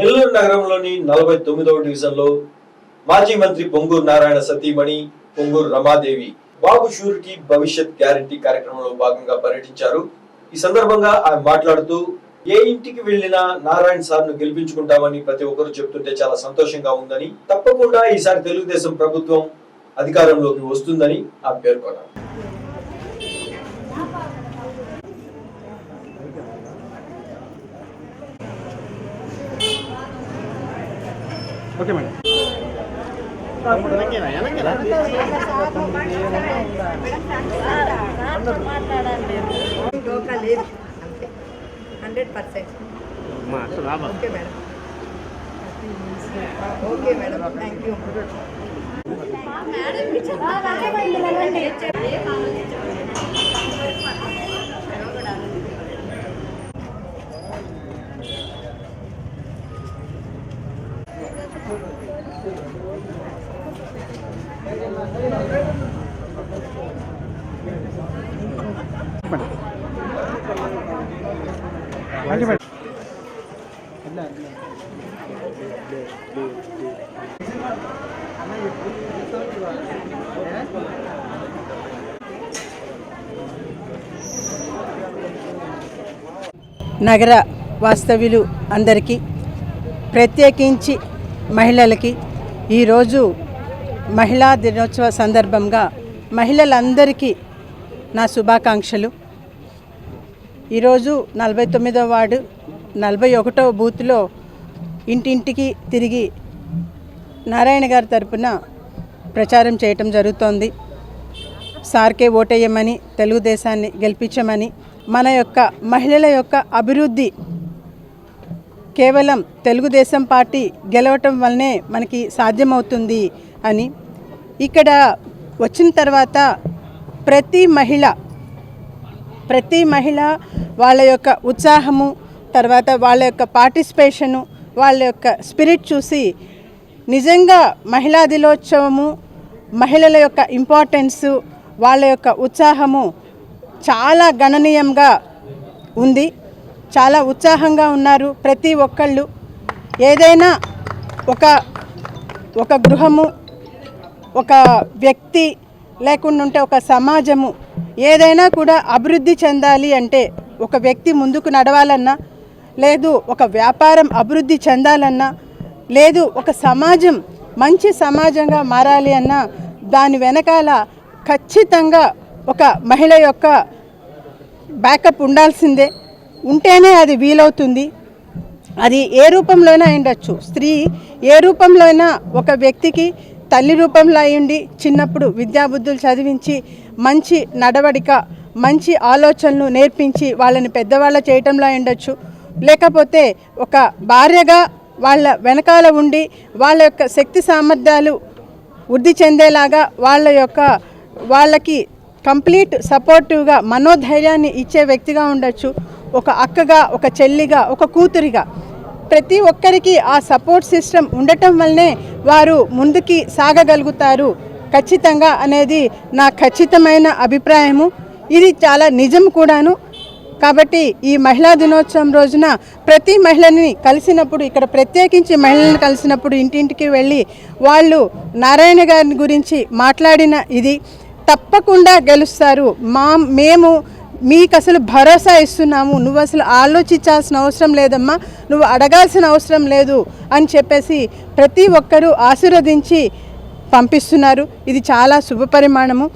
నెల్లూరు నగరంలోని నలభై తొమ్మిదవ డివిజన్లో మాజీ మంత్రి పొంగూరు నారాయణ సతీమణి పొంగూరు రమాదేవి బాబు షూరిటీ భవిష్యత్ గ్యారంటీ కార్యక్రమంలో భాగంగా పర్యటించారు. ఈ సందర్భంగా ఆమె మాట్లాడుతూ ఏ ఇంటికి వెళ్ళినా నారాయణ సార్ను గెలిపించుకుంటామని ప్రతి ఒక్కరు చెప్తుంటే చాలా సంతోషంగా ఉందని తప్పకుండా ఈసారి తెలుగుదేశం ప్రభుత్వం అధికారంలోకి వస్తుందని ఆమె పేర్కొన్నారు. Okay madam. డోకా లేదు అంతే hundred percent okay madam okay madam thank you thank you madam నగర వాస్తవ్యులు అందరికీ ప్రత్యేకించి మహిళలకి ఈరోజు మహిళా దినోత్సవ సందర్భంగా మహిళలందరికీ నా శుభాకాంక్షలు. ఈరోజు నలభై తొమ్మిదవ వార్డు నలభై ఒకటవ బూత్లో ఇంటింటికి తిరిగి నారాయణ గారి తరపున ప్రచారం చేయటం జరుగుతోంది. సార్కే ఓటేయమని తెలుగుదేశాన్ని గెలిపించమని మన యొక్క మహిళల యొక్క అభివృద్ధి కేవలం తెలుగుదేశం పార్టీ గెలవటం వల్లనే మనకి సాధ్యమవుతుంది అని. ఇక్కడ వచ్చిన తర్వాత ప్రతి మహిళ ప్రతి మహిళ వాళ్ళ యొక్క ఉత్సాహము తర్వాత వాళ్ళ యొక్క పార్టిసిపేషను వాళ్ళ యొక్క స్పిరిట్ చూసి నిజంగా మహిళా దినోత్సవము మహిళల యొక్క ఇంపార్టెన్సు వాళ్ళ యొక్క ఉత్సాహము చాలా గణనీయంగా ఉంది. చాలా ఉత్సాహంగా ఉన్నారు ప్రతి ఒక్కళ్ళు. ఏదైనా ఒక ఒక గృహము ఒక వ్యక్తి లేకుండా ఉంటే ఒక సమాజము ఏదైనా కూడా అభివృద్ధి చెందాలి అంటే ఒక వ్యక్తి ముందుకు నడవాలన్నా లేదు ఒక వ్యాపారం అభివృద్ధి చెందాలన్నా లేదు ఒక సమాజం మంచి సమాజంగా మారాలి అన్నా దాని వెనకాల ఖచ్చితంగా ఒక మహిళ యొక్క బ్యాకప్ ఉండాల్సిందే. ఉంటేనే అది వీలవుతుంది. అది ఏ రూపంలోనైనా ఉండొచ్చు స్త్రీ ఏ రూపంలో అయినా ఒక వ్యక్తికి తల్లి రూపంలో అయ్యుండి చిన్నప్పుడు విద్యాబుద్ధులు చదివించి మంచి నడవడిక మంచి ఆలోచనలు నేర్పించి వాళ్ళని పెద్దవాళ్ళ చేయటంలో ఉండొచ్చు లేకపోతే ఒక భార్యగా వాళ్ళ వెనకాల ఉండి వాళ్ళ యొక్క శక్తి సామర్థ్యాలు వృద్ధి చెందేలాగా వాళ్ళ యొక్క వాళ్ళకి కంప్లీట్ సపోర్టివ్గా మనోధైర్యాన్ని ఇచ్చే వ్యక్తిగా ఉండొచ్చు. ఒక అక్కగా ఒక చెల్లిగా ఒక కూతురిగా ప్రతి ఒక్కరికి ఆ సపోర్ట్ సిస్టమ్ ఉండటం వల్లనే వారు ముందుకి సాగగలుగుతారు. ఖచ్చితంగా అనేది నా ఖచ్చితమైన అభిప్రాయము. ఇది చాలా నిజం కూడాను. కాబట్టి ఈ మహిళా దినోత్సవం రోజున ప్రతి మహిళని కలిసినప్పుడు ఇక్కడ ప్రత్యేకించి మహిళలను కలిసినప్పుడు ఇంటింటికి వెళ్ళి వాళ్ళు నారాయణ గారి గురించి మాట్లాడిన ఇది తప్పకుండా గెలుస్తారు. మా మేము మీకు అసలు భరోసా ఇస్తున్నాము. నువ్వు అసలు ఆలోచించాల్సిన అవసరం లేదమ్మా. నువ్వు అడగాల్సిన అవసరం లేదు అని చెప్పేసి ప్రతి ఒక్కరూ ఆశీర్వదించి పంపిస్తున్నారు. ఇది చాలా శుభపరిమాణము